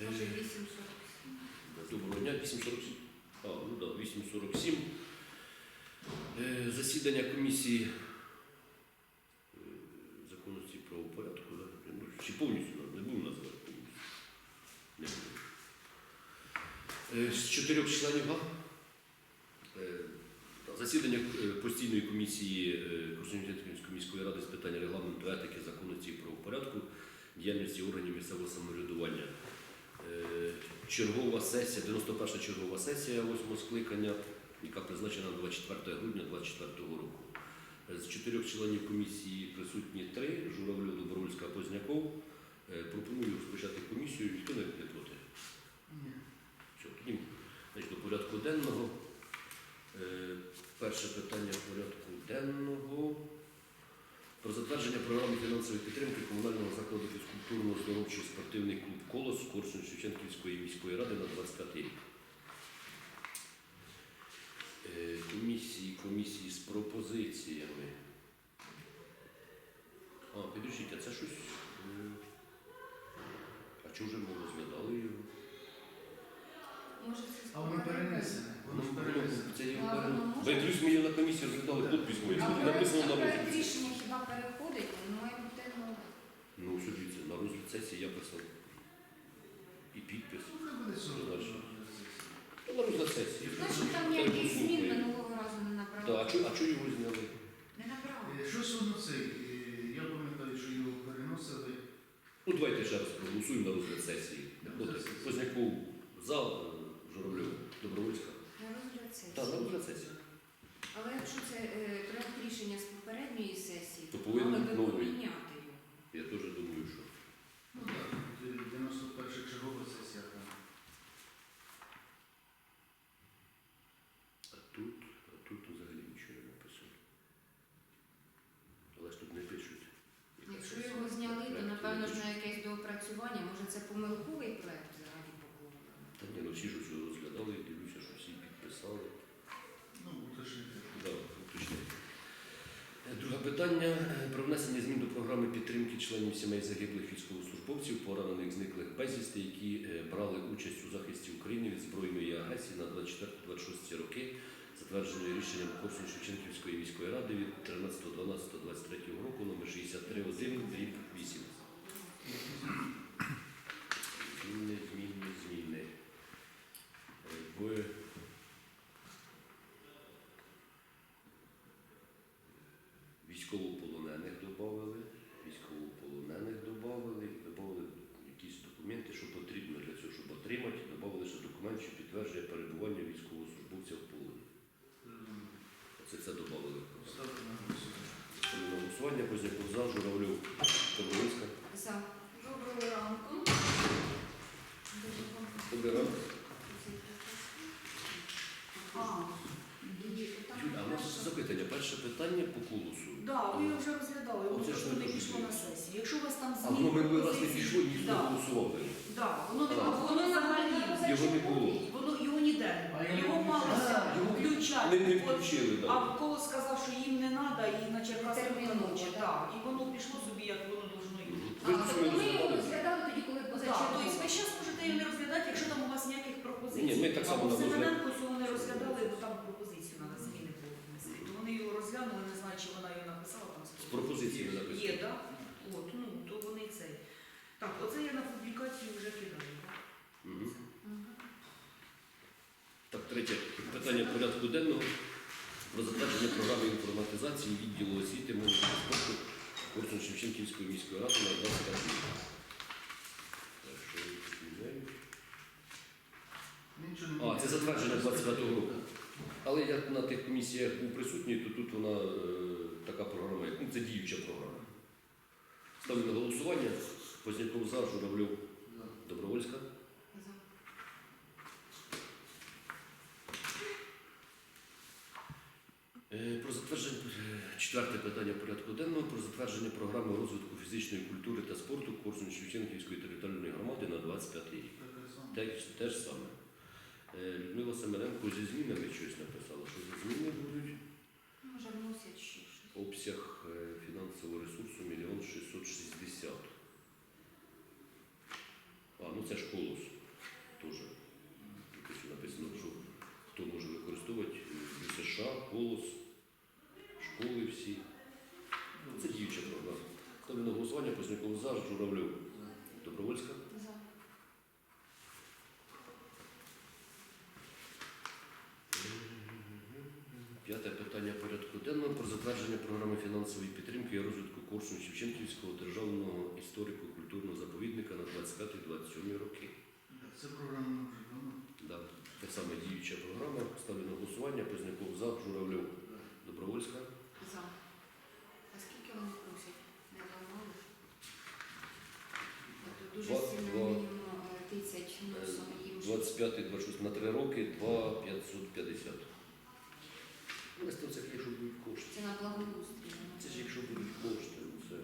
Може, Е, 8,47. Доброго дня, 8.47. А, ну да, 8.47. Е, Засідання комісії е, законності і правопорядку. да? Чи повністю не будемо називати комісію? Не будемо. Е, З чотирьох членів га? Е, Засідання е, постійної комісії е, Корсунівської міської ради з питань регламенту, етики, законності і правопорядку, діяльності органів місцевого самоврядування. Чергова сесія, 91 чергова сесія 8 скликання, яка призначена 24 грудня 2024 року. З чотирьох членів комісії присутні три: Журавлю, Добровольська, Позняков. Е, Пропоную розпочати комісію. Ніхто не проти. Все, тоді до порядку денного. Е, Перше питання порядку денного. Про затвердження програми фінансової підтримки комунального закладу фізкультурно-здоровчий спортивний клуб Колос Корсунь Шевченківської міської ради на 25 рік. Е, Комісії, комісії з пропозиціями. А, підождіть, а це щось. е, А чого вже ми розглядали його? Може, це А воно перенесене. Воно ж Ну, перенесене. Це його А, воно? Ви плюс мені на комісії розглядали підпис мої. Написано на розгляд. рішення хіба переходить? Ну, має бути нове. Ну, що дивіться, на розгляд сесії я писав. І підпис. Ну, хай буде Що 40. значить? Ну, На розгляд сесії. Значить, там Та ніяких змін минулого разу не Так, набрали. а чого а чого його зняли? Не набрали. Е, Щось воно цей, е, я пам'ятаю, що його переносили. Ну, давайте ще раз проголосуємо на розгляд сесії. На От, розгляд сесії. Позняков за е, Журавльов, Добровольська. На розгляд сесії. Так, на розгляд сесії. Але якщо це е, проект рішення з попередньої сесії, То повинен мали би новий. поміняти його. Я теж думаю, що. Ну так, тут, е, 91 чергова сесія. там. А тут, а тут взагалі нічого не написано. Але ж тут не пишуть. яка Якщо сесія. його зняли, то Проект напевно не ж на пишуть. якесь доопрацювання. Може це помилковий проект взагалі покладено? Та ні, ну всі ж все розглядали, дивлюся, що всі підписали. Ну, уточнити. Да, уточнити. Е, Друге питання е, про внесення змін до програми підтримки членів сімей загиблих військовослужбовців, поранених зниклих безвісти, які е, брали участь у захисті України від збройної агресії на 24-26 роки, затвердженої рішенням Корсунь Шевченківської міської ради від 13.12.23 року номер 63.1 дріб 8. Зміни, зміни, зміни. В Військовополонених додали, військовополонених додали, додали якісь документи, що потрібно для цього, щоб отримати, додали ще документ, що підтверджує перебування військовослужбовця в полоні. Це додали. Ставте на голосування. Ставлю на голосування, Позняков за, Журавлю, Добровольська. За. Доброго ранку. Добрий ранок. А, і там Юля, а у нас перше- запитання. Перше питання по колосу. Да, ви його вже розглядали, воно Оце ж не не пішло на зміни. сесію. Якщо у вас там А зміни, воно минулий раз не пропозиції- пішло, ніхто не Да, голосував. да, воно не було, воно взагалі, Його не було. воно його ніде А його Його не малося Його включати. Не, не От, включили, А так. в кого сказав, що їм не треба, і на Черкасах Терміново, ночі. да. Да. І воно пішло собі, як воно должно йти. Ви А, ж тобто ми його розглядали? тоді, коли Так, тобто ви зараз можете його не розглядати, якщо там у вас ніяких пропозицій. Ні, ми так само в Семененко цього не розглядали, бо там пропозицію треба зміни було внести. То вони його чи вона його написала там З пропозиціями написано. Є, так? От, ну, то вони цей. Так, оце я на публікацію вже кидаю. так? Мгм. Так, третє питання порядку денного про затвердження програми інформатизації відділу освіти, молоді та спорту Корсун Шевченківської міської ради на 25 рік. Так, що я тут міняю? Нічого не А, це затвердження 25-го року. Але я на тих комісіях був присутній, то тут вона е, така програма, як ну, це діюча програма. Ставлю на голосування. Позняков за, Журавльов, Добровольська. За. Е, Про затвердження е, четверте питання порядку денного про затвердження програми розвитку фізичної культури та спорту Корсунь Шевченківської територіальної громади на 25 рік. Те, те ж саме. Е, Людмила Семененко зі змінами щось написала, що зі зміни будуть. Може, вносять ще щось. Обсяг е, фінансового ресурсу 1 660. А, ну це ж колос теж. Якось написано, що хто може використовувати е, США, колос, школи всі. Це дівча програма. Ставлю на голосування, Позняков зараз, Журавльов. Добровольська. Фінансової підтримки і розвитку курсу Шевченківського державного історико-культурного заповідника на 25-27 роки. Це програма вже давно. Да. Те саме діюча програма. Ставлю на голосування. Позняков за, Журавльов, Добровольська. За. А скільки вони просять? Не давали? Тобто дуже сильно мінімум е, тисяч носом їм. 25-26 на 3 роки 2 550. Але це це якщо будуть кошти. Це на благоустрій. Це ж якщо будуть кошти, ну, це.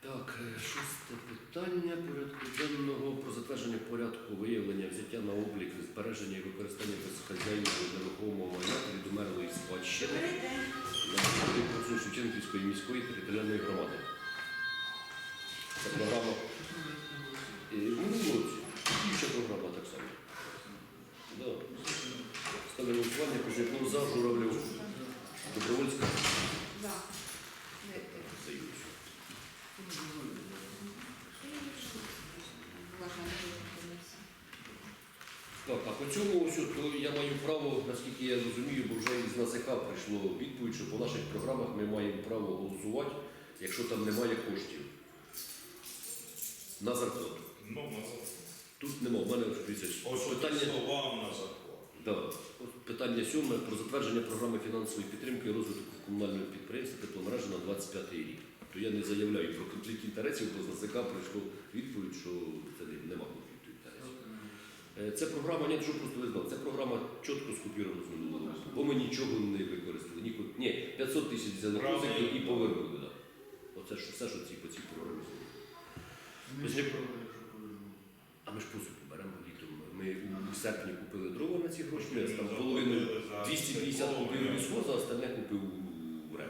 Так, е, шосте питання порядку денного про затвердження порядку виявлення взяття на облік, збереження і використання безхазяйного нерухомого майна відомерлої спадщини на території Шевченківської міської територіальної громади. Це програма е, в минулому році. Діюча програма так само. Да. Ставлю на голосування, Кузняков за, Журавлев, Добровольська. За. Де ти? Заюсь. Вважаю, що Так, а по цьому ось, то я маю право, наскільки я розумію, бо вже із НАЗК прийшло відповідь, що по наших програмах ми маємо право голосувати, якщо там немає коштів. На зарплату. Ну, назад. Тут нема, в мене дивіться, Ось питання. слова на захват. Да. От Питання сьоме про затвердження програми фінансової підтримки і розвитку комунального підприємства тепломережі на 25 рік. То я не заявляю про конфлікт інтересів, бо з НАЗК прийшло відповідь, що це не- нема конфлікту інтересів. Е, Це програма, ні, що просто ви знали, це програма чітко скопірована з минулого року, бо ми нічого не використали. Ні, ні 500 тисяч взяли позики і повернули. Да. Оце ж все, що ці по цій програмі. зробили. Не. А ми ж позику беремо літом. Ми у серпні купили дрова на ці гроші, я там половину 250 купив у лісхоза, а остальне купив у РЕМ.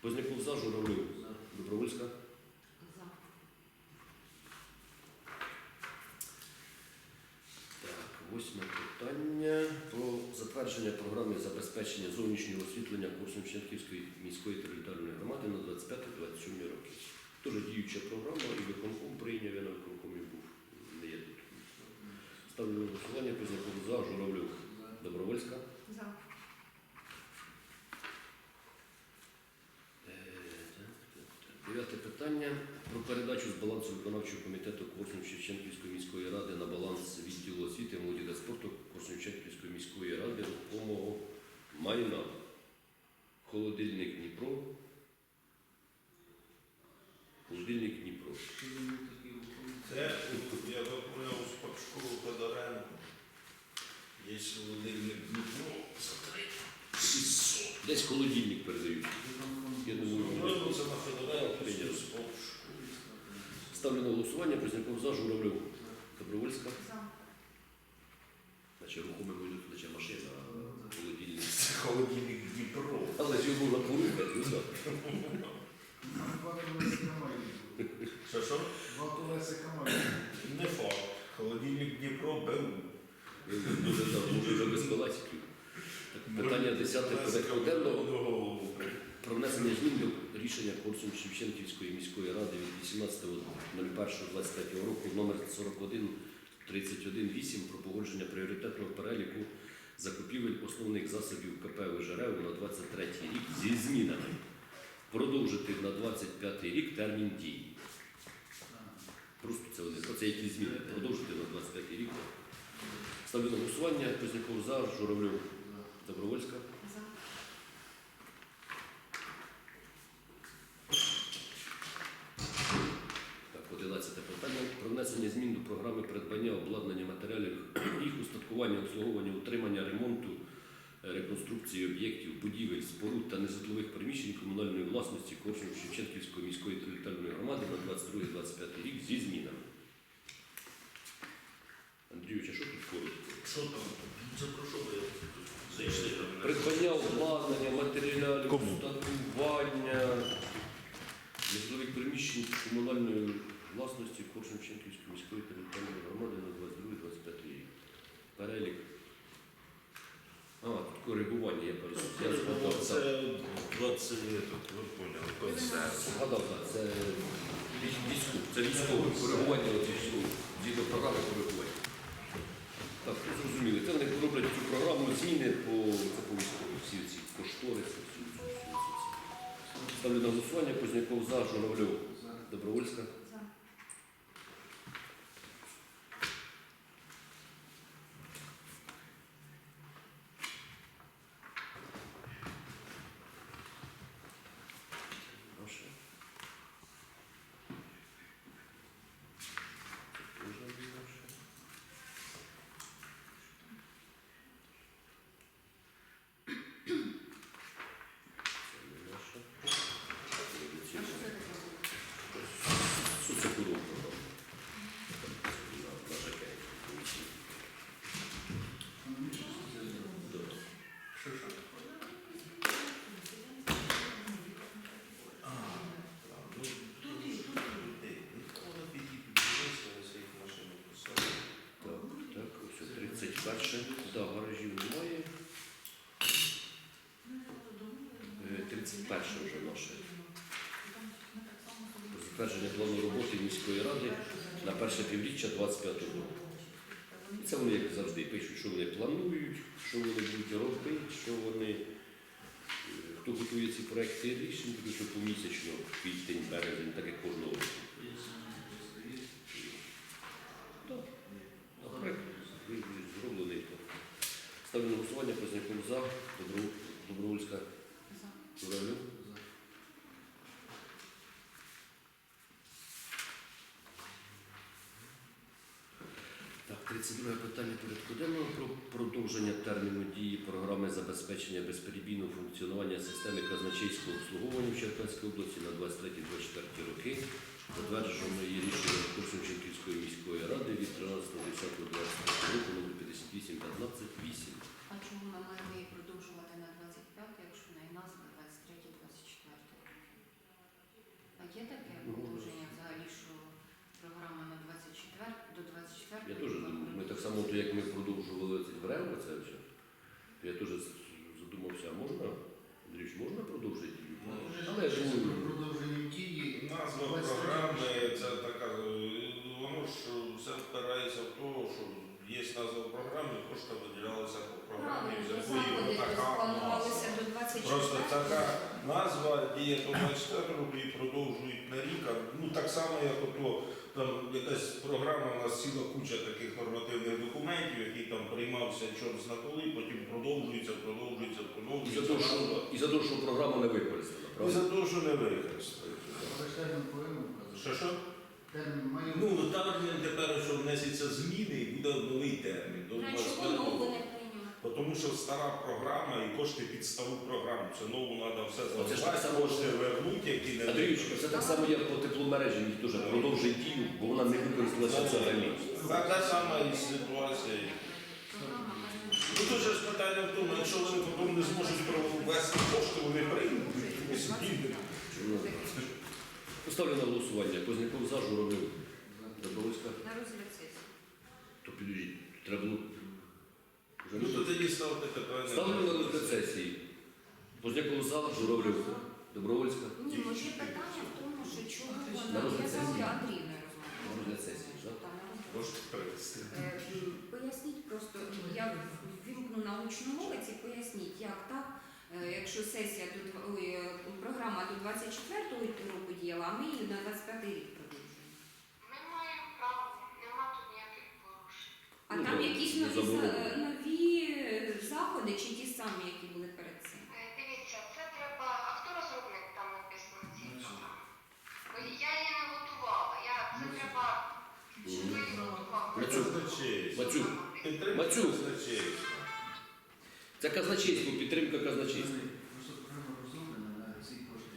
Позняков за, Журавлев, Добровольська. За. Так, восьме питання про затвердження програми забезпечення зовнішнього освітлення курсом Шевченківської міської територіальної громади на 25-27 роки. Теж діюча програма і виконком прийняв, я на виконкомі був, не є тут. Ставлю на голосування, Позняков за, Журавлев, Добровольська. За. Е. Дев'яте питання про передачу з балансу виконавчого комітету Корсунь Шевченківської міської ради на баланс відділу освіти, молоді та спорту Корсунь Шевченківської міської ради рухомого майна. Холодильник Дніпро. Холодильник Дніпро. Що за них такі рухомі? Це, я виправляв спортшколу Федоренко. Є холодильник Дніпро. За три 600. Десь холодильник передають. Що там воно? Я думаю, Ну, це на Федоренко Прийняли. спортшколу. Ставлю на голосування, Позняков за, Журавлев, Добровольська. За. Значить, рухомий буде туди ще машина, а холодильник. Це холодильник Дніпро. Але ж його можна порухати, ну так. Там два колесика мають. Що що? Два колесика мають. Не факт. Холодильник Дніпро БУ. Дуже давно, вже без. Питання 10 порядку денного про внесення змін до рішення Корсунь Шевченківської міської ради від 18.01.23 року номер 41 про погодження пріоритетного переліку закупівель основних засобів КП ВЖРЕВ на 23 рік зі змінами. Продовжити на 25 рік термін дії. Просто це вони, це які зміни. Продовжити на 25 рік. Ставлю на голосування. Позняков за, Журавлев, Добровольська. Так, 11 питання. Про внесення змін до програми придбання обладнання матеріалів, їх устаткування, обслуговування, утримання, ремонту, реконструкції об'єктів, будівель, споруд та нежитлових приміщень комунальної власності Корсунь Шевченківської міської територіальної громади на 22-25 рік зі змінами. Андрійович, а що тут коротко? Що там? Це про що ви зайшли мене? Придбання обладнання, матеріалів, устаткування, житлових приміщень комунальної власності Коршунченківської міської територіальної громади на 22-25 рік. Перелік. А, тут коригування, я перес- я згадав. Це так. 20, ви поняли, концерт. Згадав, так, це військ- військове, це військове коригування, от військове, згідно програми коригування. Так, зрозуміли, це вони роблять цю програму зміни по, це по всі ці кошториси, всі, всі, всі, всі, всі. Ставлю на голосування, Позняков за, Журавльов, За. Добровольська. За. Наше. Це теж наше. Це не наше. А що це таке було? Що це було? На, на ЖК. Да. Що, що? Ну, тут і тут людей. Ніколи підійшли, їх машину писали. Так, так, 31. Да, гаражів немає. Е, 31 вже наше. Затвердження плану роботи міської ради на перше півріччя 25 року. І Це вони, як завжди, пишуть, що вони планують, що вони будуть робити, що вони, е, хто готує ці проекти рішень, тому що помісячно, квітень, березень, так як кожного року. А проект ви- ви зроблений. то. Ставлю на голосування, Позняков за, Добро- Добровольська, За. Так, 32 питання порядку денного про продовження терміну дії програми забезпечення безперебійного функціонування системи казначейського обслуговування в Черкаській області на 23-24 роки, затверджено її рішенням Корсунченківської міської ради від 13.10.23 року номер 58 А чому ми маємо її продовжувати на 25, якщо в неї назва 23-24? А є таке Ну, положення взагалі, що програма на 24 до 24 Я теж думаю, ми так само, як ми продовжували це в РЕВ, це все, то я теж задумався, а можна, Андрійович, можна продовжити її? Але я Про думаю, продовження дії. Назва 23 програми це така, е, воно ж все впирається в те, що є назва програми, кошти виділялися по програмі, з якої заходи така назва. планувалися до 24 Просто така до 24 року і продовжують на рік. Ну так само, як ото там якась програма, у нас ціла куча таких нормативних документів, які там приймався чорт зна коли, потім продовжується, продовжується, і за продовжується. те, що, і за те, що програма не використана, І правда? за те, що не використають. Але ж термін повинен вказати. Що що? Термін має Ну, тепер, що внесеться зміни, і буде новий термін. До Ну, чого 25 нову року. не прийняли? Тому що стара програма і кошти під стару програму. Це нову треба все Оце ж так заливати, само, кошти вернути, які не Андрійович, це так само, як по тепломережі, їх теж продовжує дію, бо вона не використалася взагалі. Така сама і ситуація. Ну тут же ж питання в тому, якщо вони потім не зможуть провести кошти, вони приймуть. і. Ну, Поставлю на голосування. Позняков за, Журавлев, Добровольська. На розгляд сесії. То підождіть, треба було... Ну то тоді ставте питання. Ставлю на розгляд сесії. Позняков за, Журавлев, Добровольська. Ні, може питання в тому, що чому вона я сесії. завжди Андріївною На розгляд сесії, так? Та, на розгляд. Кошти. Е, м, Поясніть просто, я вімкну на гучну мовець і поясніть, як так, е, якщо сесія до дв- ой, е, програма до 24 року діяла, а ми її на 25 рік продовжуємо. Ми маємо право, нема тут ніяких порушень. А Ну, там да, якісь не нові, за- заборонено. нові заходи чи ті самі, які були перед цим? Е, Дивіться, це треба. А хто розробник там написано програмі? Бо я її не готувала. Я це треба, щоб ви її готували. Мацюк. Це казначейство, підтримка казначейства. Просто програма розроблена на ці кошти.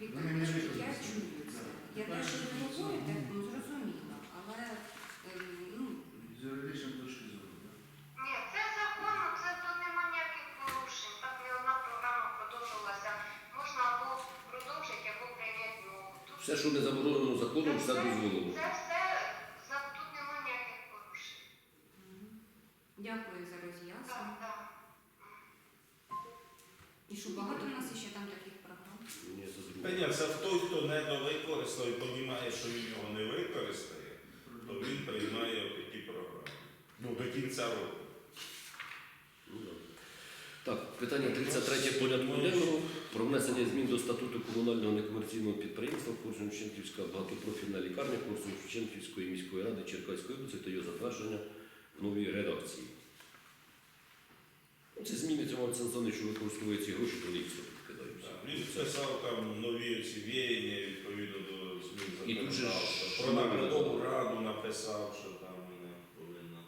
Віктор, Вони не я використані. чую це. Я те, що ви говорите, ну, зрозуміло, але ем, ну, З юридичної точки зору. так. Ні, це законно, це тут нема ніяких порушень. Так не одна програма продовжилася. Можна або продовжити, або прийняти нову. Тут Все Все, що не заборонено законом, все дозволено. Це все, за- тут немає ніяких порушень. Дякую за роз'яснення. так. так. І що багато у нас ще там таких програм? Ні, це Та ні, це той, хто не довикористав і розуміє, що він його не використає, то він приймає такі програми. Ну, до кінця року. Ну, да. Так, питання 33 порядку денного про внесення змін до статуту комунального некомерційного підприємства Корсунь-Шевченківська багатопрофільна лікарня Корсунь-Шевченківської міської ради Черкаської області та його затвердження в новій редакції. Ну, Це зміни цього Олександр що використовує ці гроші, то їх все підкидаються. Він писав там нові ці віяння відповідно до змін тут законодавства. Про наглядову раду написав, що там вона повинна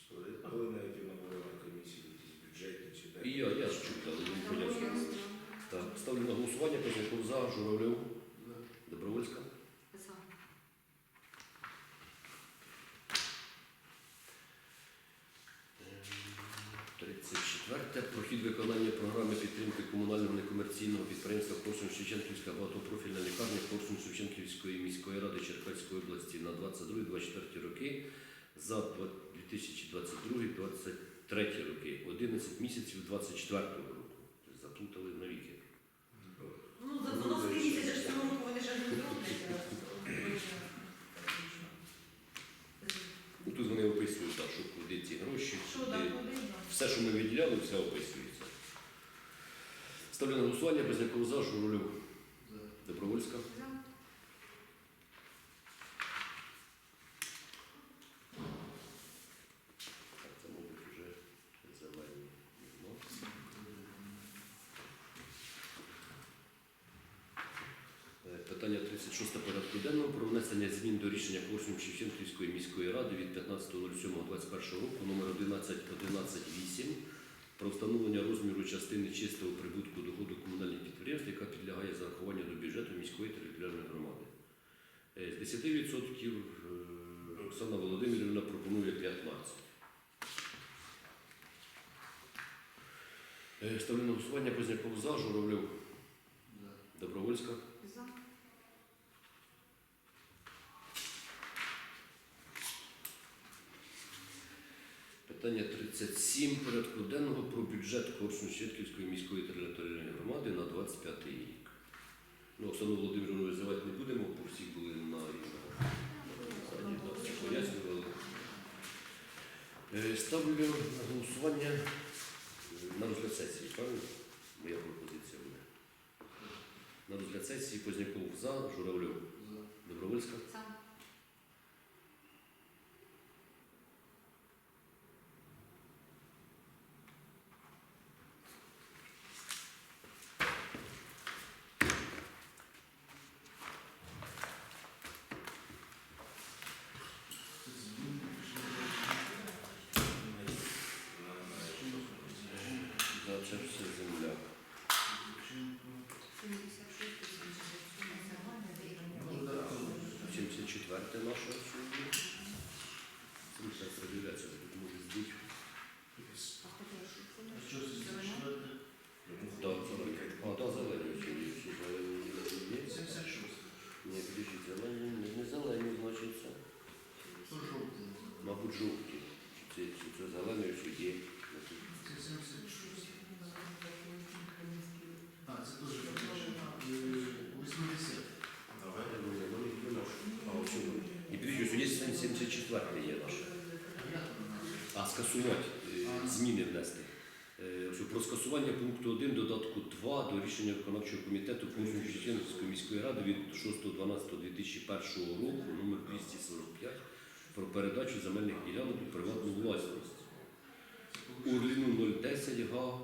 створити. Галина Яківна була на комісії якісь бюджетні чи де. І я, я ж чув, але не поняв. Так, ставлю на голосування, Козяков за, Журавлев, Добровольська. За. Четверте. Прохід виконання програми підтримки комунального некомерційного підприємства Корсунь Шевченківська багатопрофільна лікарня Корсунь Шевченківської міської ради Черкаської області на 22-24 роки за 2022-2023 роки, 11 місяців 24 року. Заплутали навіки. Ну, за 90 місяців ж цього року вони ще не зроблять. Ну, тут вони описують, так, що куди ці гроші, Що куди. там куди? Все, що ми виділяли, все описується. Ставлю на голосування, Безняков за, Журавлев, Добровольська. За. Так, це, мабуть, вже зелені. Ну. Е, Питання 36 порядку денного про внесення змін до рішення Корсунь Шевченківської міської ради від 15.07.21 року номер 11.11.8 про встановлення розміру частини чистого прибутку доходу комунальних підприємств, яка підлягає зарахуванню до бюджету міської територіальної громади. Е, З 10% е, Оксана Володимирівна пропонує 15%. Е, Ставлю на голосування Позняков за, Журавлев, Добровольська. За. Питання 37 порядку денного про бюджет Корсунь-Щетківської міської територіальної громади на 25 рік. Ну, Оксану Володимирівну визивати не будемо, бо всі були на раді, так, все пояснювали. Е, Ставлю на голосування е, на розгляд сесії, правильно? Моя пропозиція буде. На розгляд сесії Позняков за, Добровольська. За. За це все земля. 76, 74 нашого суду. Зараз продивляться, може збити. Що це четверте? Так, зелені. А, так, зелені ще є. Всі зелені є. 76. Ні, підійшли зелені, не, не зелені, значить це. Що жовте? Мабуть, жовті. Це, це, це зелені ще є. Це 76. А, це теж більше. Е, 80. Я думаю, ну, не наш. А, ось воно. І підійшли, є 74 є. А скасувати, е, зміни внести. Е, Про скасування пункту 1 додатку 2 до рішення виконавчого комітету Київської міської ради від 6.12.2001 року номер 245 про передачу земельних ділянок у приватну власність. Урліну 010 га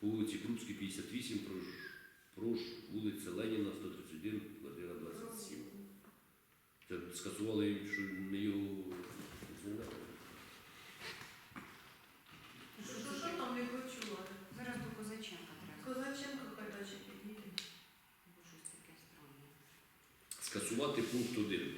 по вулиці Крупській, 58, Прош, Прош, вулиця Леніна, 131, квартира 27. Це скасували, що не його звільняли. Що, що там не почула? Зараз до Козаченка треба. Козаченко передачі підійде. Бо щось таке странне. Скасувати пункт 1.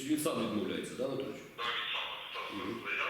Тобто він сам відмовляється, да, Анатолійович? Так, він сам написав.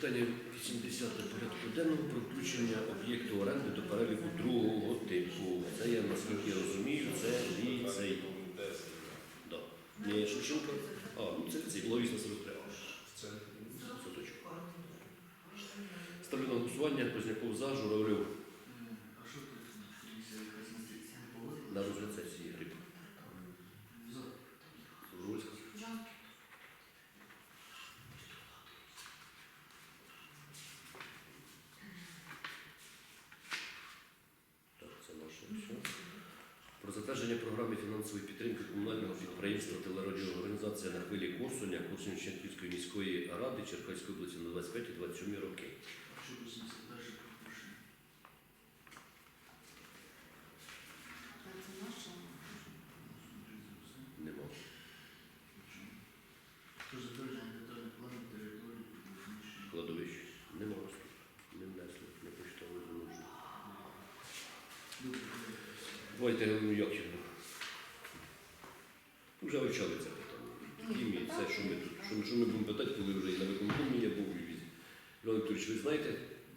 питання 80 порядку денного про включення об'єкту оренди до переліку другого типу. Це я наскільки я розумію, це ліцей. Е, е, е, да. Шевченко? А, ну це ліцей, було 840. Фінансової підтримки комунального підприємства телерадіоорганізація на хвилі Корсуня Корсунь-Щенківської міської ради Черкаської області на 25-27 роки. А що 81 пропущено? Так, це наша. Нема. Що затвердження детальних планів території розміщення? Кладовищ. Нема. Не внесли, не почитали. Давайте Галину Яківну. Вже вивчали це питання. Ім'я, це, що ми тут, що, що ми будемо питати, коли вже і на виконкомі я був і візі. Іван Вікторович, ви знаєте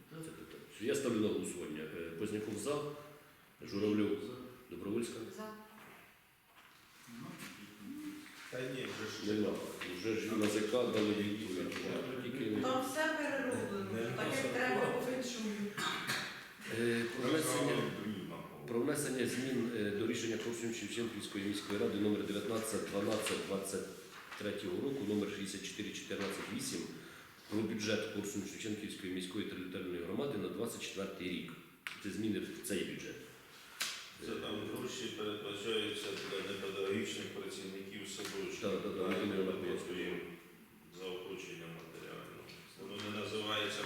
це питання? Я ставлю на голосування. Е, Позняков за, Журавлев, За. Добровольська. За. Нема? Та ні, вже ж Нема. Вже ж на ЗК дали відповідь. Тільки Там все перероблено, так як треба по-іншому. Е, Про внесення, про внесення змін е, до рішення Корсунь Шевченківської міської ради номер 19 12 23 року, номер 64 14 8 про бюджет Корсунь Шевченківської міської територіальної громади на 24 рік. Це зміни в цей бюджет. Це там гроші передбачаються для непедагогічних працівників садочків. Так, так, так, їм заохочення матеріально. Воно не називається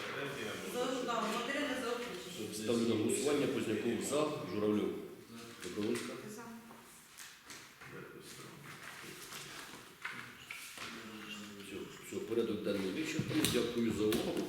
Ставлю на голосування Позняков за, Журавльов. Добровольська. Все, все, порядок денний вичерпаний. Дякую за увагу.